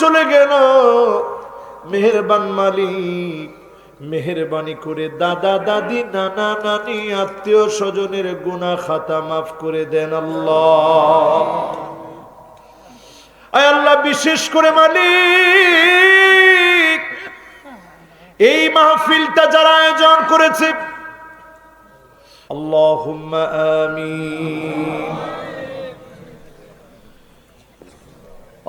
চলে গেল। মেহেরবান মালিক, মেহেরবানি করে দাদা, দাদি, নানা, নানি, আত্মীয় স্বজনের গুণা খাতা মাফ করে দেন আল্লাহ। আল্লাহ, বিশেষ করে মালিক, এই মাহফিলটা যারা আয়োজন করেছে আল্লাহ আমিন।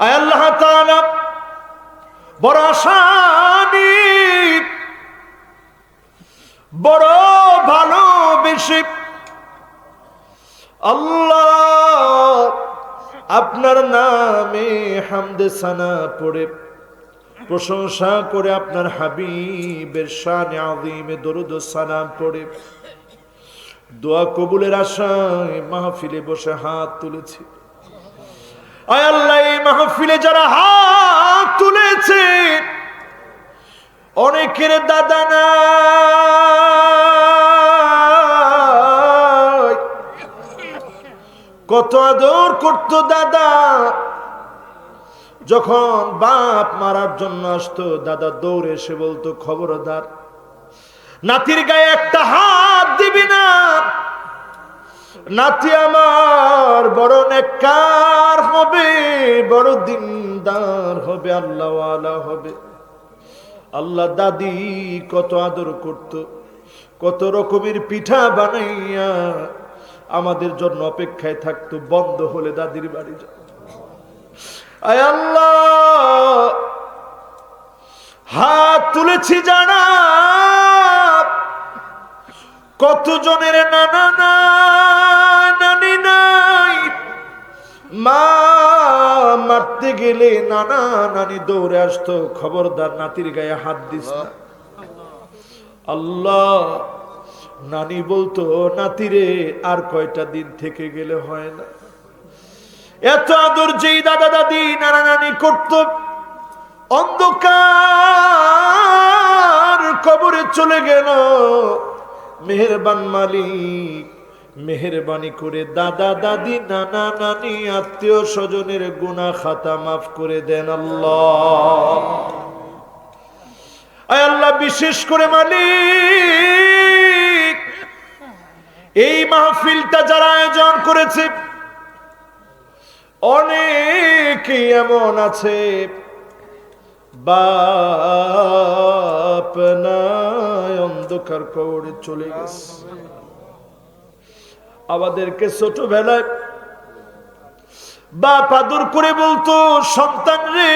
আল্লাহ বড় বড় ভালোবেসে আল্লাহ আপনার নামে হামদে সানা পড়ে, প্রশংসা করে আপনার হাবিবের সানে আদিমে দরুদ সালাম পড়ে। দোয়া কবুলের আশায় মাহফিলে বসে হাত তুলেছি। মাহফিলে যারা হাত তুলেছে, অনেকের দাদা না কত আদর করত দাদা। যখন বাপ মারার জন্য আসতো, দাদা দৌড়ে এসে বলতো, খবরদার, নাতির গায়ে একটা হাত দিবি না। নাতি আমার বড় নেককার হবে, বড় দিনদার হবে, আল্লাহ আল্লাহওয়ালা হবে। আল্লাহ দাদি কত আদর করত, কত রকমের পিঠা বানাইয়া আমাদের জন্য অপেক্ষায় থাকতো, বন্ধ হলে দাদির বাড়ি যা আয় আল্লাহ, হাত তুলেছি জানা কতজনের নানা নাই মা মারতে গেলে নানা নানি দৌড়ে আসতো, খবরদার নাতির গায়ে হাত দিস আল্লাহ নানি বলতো নাতিরে আর কয়টা দিন থেকে গেলে হয় না? এত আদর যেই দাদা দাদি নানা নানি করত, অন্ধকার কবরে চলে গেল। মেহেরবান মালিক মেহেরবানি করে, দাদা, দাদি, নানা, নানি, আত্মীয় স্বজনের গুণা খাতা মাফ করে দেন আল্লাহ। আল্লাহ, বিশেষ করে মালিক, এই মাহফিলটা যারা আয়োজন করেছে অনেকে এমন আছে, বাপ নাই, অন্ধকার কবরে চলে গেছে। আমাদেরকে ছোটবেলায় বাপ আদর করে বলতো, সন্তান রে,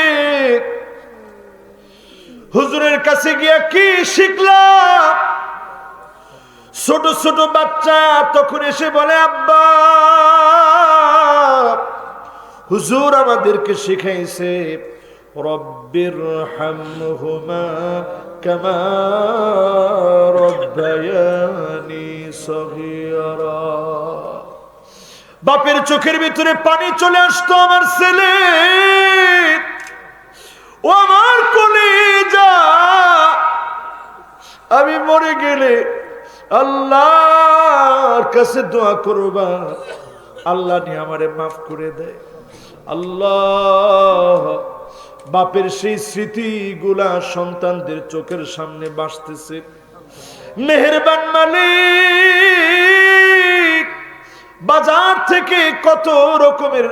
হুজুরের কাছে গিয়া কি শিখলাম? ছোট ছোট বাচ্চা তখন এসে বলে, আব্বা, হুজুর আমাদেরকে শিখাইছে, রব্বির হামহুমা কামা রব্বায়ানি সগীরা। বাপের চোখের ভিতরে পানি চলে আসতো আমার ছেলে। ও আমার কোলে যা। আমি মরে গেলে আল্লাহর কাছে দোয়া করবা। আল্লাহ নিয়ে আমারে মাফ করে দেয় আল্লাহ, বাপের সেই স্মৃতিগুলা সন্তানদের চোখের সামনে বাসতেছে। মেহেরবান মালিক। বাজার থেকে কত রকমের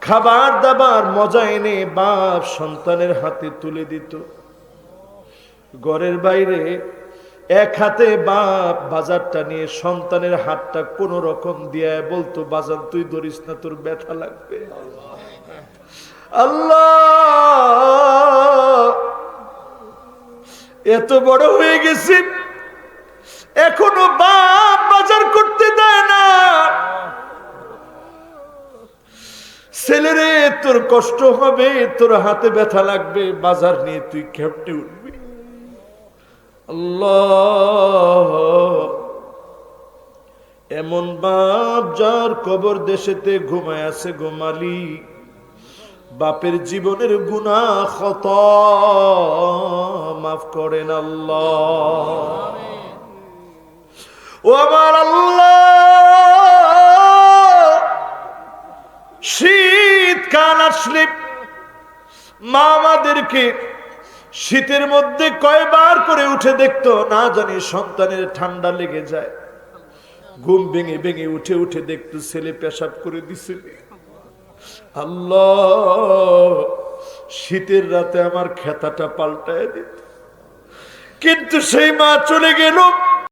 খাবার দাবার মজা এনে বাপ সন্তানের হাতে তুলে দিত। ঘরের বাইরে এক হাতে বাপ বাজারটা নিয়ে সন্তানের হাতটা কোন রকম দিয়ে বলতো, বাজার, তুই ধরিস না, তোর ব্যথা লাগবে। আল্লাহ! এত বড় হয়ে গেছি। এখনও বাপ ছেলেরে, তোর কষ্ট হবে, তোর হাতে ব্যথা লাগবে, বাজার নিয়ে তুই খেপটে উঠবি। এমন বাপ যার কবর দেশেতে ঘুমায় আছে ঘুমালি বাপের জীবনের গুণা ক্ষত মাফ করেন আল্লাহ। ও আমার আল্লাহ শীতকাল আসলে মা আমাদেরকে শীতের মধ্যে কয়বার করে উঠে দেখতো, না জানি সন্তানের ঠান্ডা লেগে যায়। ঘুম ভেঙে ভেঙে উঠে উঠে দেখতো ছেলে পেশাব করে দিছে। আল্লাহ, শীতের রাতে আমার খেতাটা পাল্টায় দিত। কিন্তু সেই মা চলে গেল।